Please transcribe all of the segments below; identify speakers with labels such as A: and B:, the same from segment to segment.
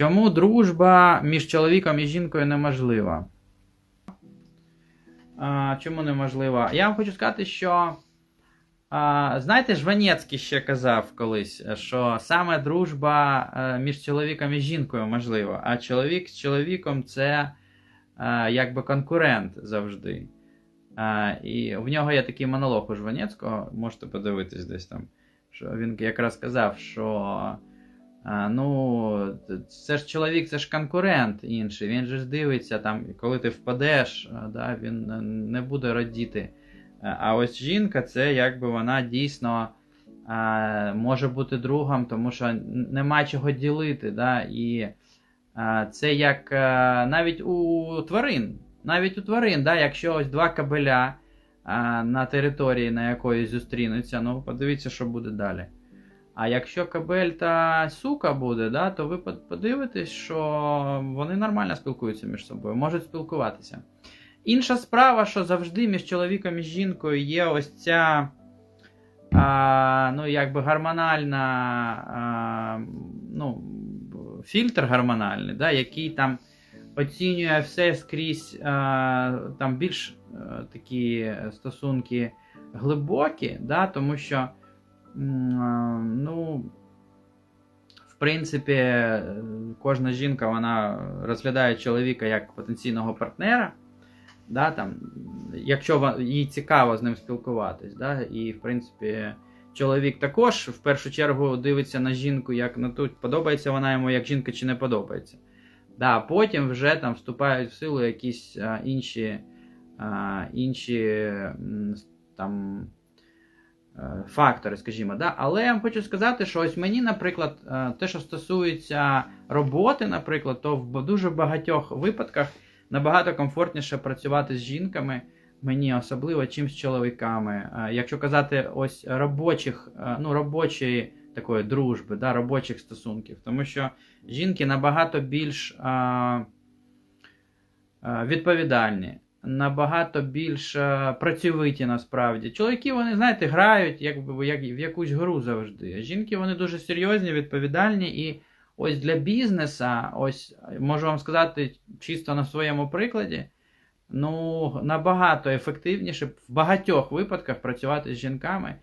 A: Чому дружба між чоловіком і жінкою неможлива? Чому неможлива? Я вам хочу сказати, що. Знаєте, Жванецький ще казав колись, що саме дружба е, між чоловіком і жінкою можлива, а чоловік з чоловіком це е, якби конкурент завжди. І в нього є такий монолог у Жванецького, можете подивитись десь там. Що він якраз сказав, що а, ну, це ж чоловік, це ж конкурент інший. Він же ж дивиться, там, коли ти впадеш, да, він не буде радіти. А- А ось жінка, це якби вона дійсно а, може бути другом, тому що нема чого ділити. Да? І а, це як а, навіть у тварин. Навіть у тварин, да? якщо ось два кабеля а, на території на якоїсь зустрінуться, ну подивіться, що буде далі. А якщо кабель та сука буде, да, то ви подивитесь, що вони нормально спілкуються між собою, можуть спілкуватися. Інша справа, що завжди між чоловіком і жінкою є ось ця а, ну, якби гормональна, а, ну, фільтр гормональний, да, який там оцінює все скрізь а, там більш а, такі стосунки глибокі, да, тому що ну, в принципі, е, кожна жінка вона розглядає чоловіка як потенційного партнера. Да, там, якщо їй цікаво з ним спілкуватись, да, і в принципі чоловік також в першу чергу дивиться на жінку, як на ту, подобається вона йому як жінка чи не подобається. Да, потім вже там вступають в силу якісь а, інші, а, інші там, фактори, скажімо. Да? Але я вам хочу сказати, що ось мені, наприклад, е, те, що стосується роботи, наприклад, то в дуже багатьох випадках набагато комфортніше працювати з жінками, мені особливо, чим з чоловіками. Е, Якщо казати ось робочих, е, ну, робочої такої дружби, да, робочих стосунків, тому що жінки набагато більш е, е, відповідальні. Набагато більш е, працьовиті насправді. Чоловіки, вони, знаєте, грають якби, як, в якусь гру завжди. Жінки вони дуже серйозні, відповідальні. І ось для бізнеса, ось можу вам сказати чисто на своєму прикладі, ну, набагато ефективніше в багатьох випадках працювати з жінками,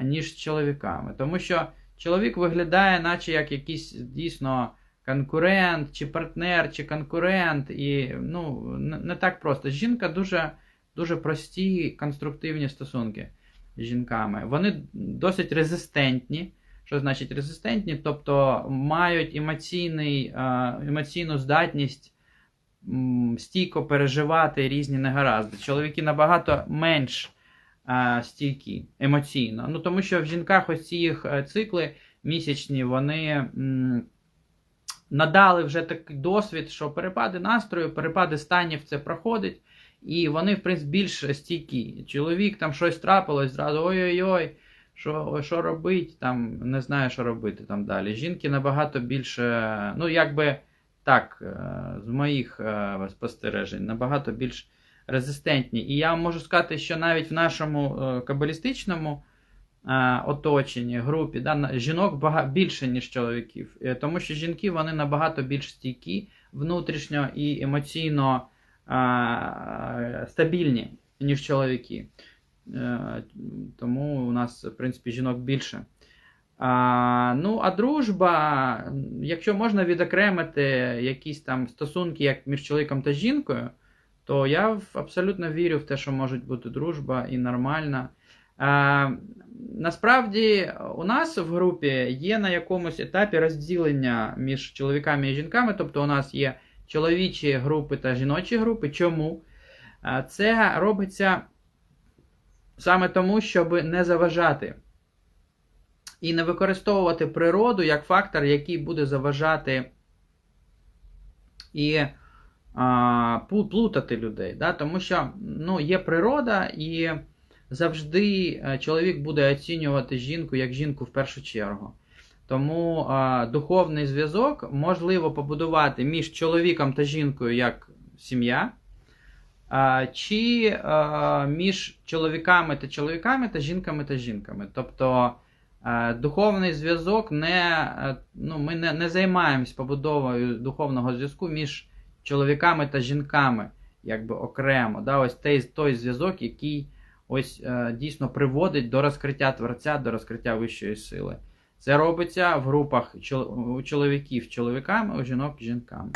A: ніж з чоловіками. Тому що чоловік виглядає, наче як якийсь дійсно конкурент, чи партнер, чи конкурент, і ну, не, так просто. Жінка дуже, дуже прості конструктивні стосунки з жінками. Вони досить резистентні. Що значить резистентні? Тобто мають емоційний, емоційну здатність стійко переживати різні негаразди. Чоловіки набагато менш стійкі емоційно. Ну, тому що в жінках ось ці їх е, цикли місячні, вони надали вже такий досвід, що перепади настрою, перепади станів це проходить. І вони, в принципі, більш стійкі. Чоловік там щось трапилось, зразу ой-ой-ой, що, що робить, там не знає, що робити там далі. Жінки набагато більше, ну якби так, е, з моїх е, спостережень, набагато більш резистентні. І я можу сказати, що навіть в нашому е, кабалістичному оточенні, групі, да, жінок бага, більше, ніж чоловіків. Е, Тому що жінки вони набагато більш стійкі внутрішньо і емоційно е, стабільні, ніж чоловіки. Е, Тому у нас, в принципі, жінок більше. А, ну, а дружба, якщо можна відокремити якісь там стосунки як між чоловіком та жінкою, то я абсолютно вірю в те, що може бути дружба і нормальна. Насправді, у нас в групі є на якомусь етапі розділення між чоловіками і жінками, тобто у нас є чоловічі групи та жіночі групи. Чому? Це робиться саме тому, щоб не заважати і не використовувати природу як фактор, який буде заважати і а, плутати людей. Да? Тому що ну, є природа, і завжди е, чоловік буде оцінювати жінку як жінку в першу чергу. Тому а, духовний зв'язок можливо побудувати між чоловіком та жінкою як сім'я, а, чи а, між чоловіками та чоловіками та жінками та жінками. Тобто Е, Духовний зв'язок не, е, ну, ми не, не займаємось побудовою духовного зв'язку між чоловіками та жінками, якби окремо. Да? Ось той, той зв'язок, який ось е, дійсно приводить до розкриття творця, до розкриття вищої сили. Це робиться в групах у чоловіків чоловіками, у жінок жінками.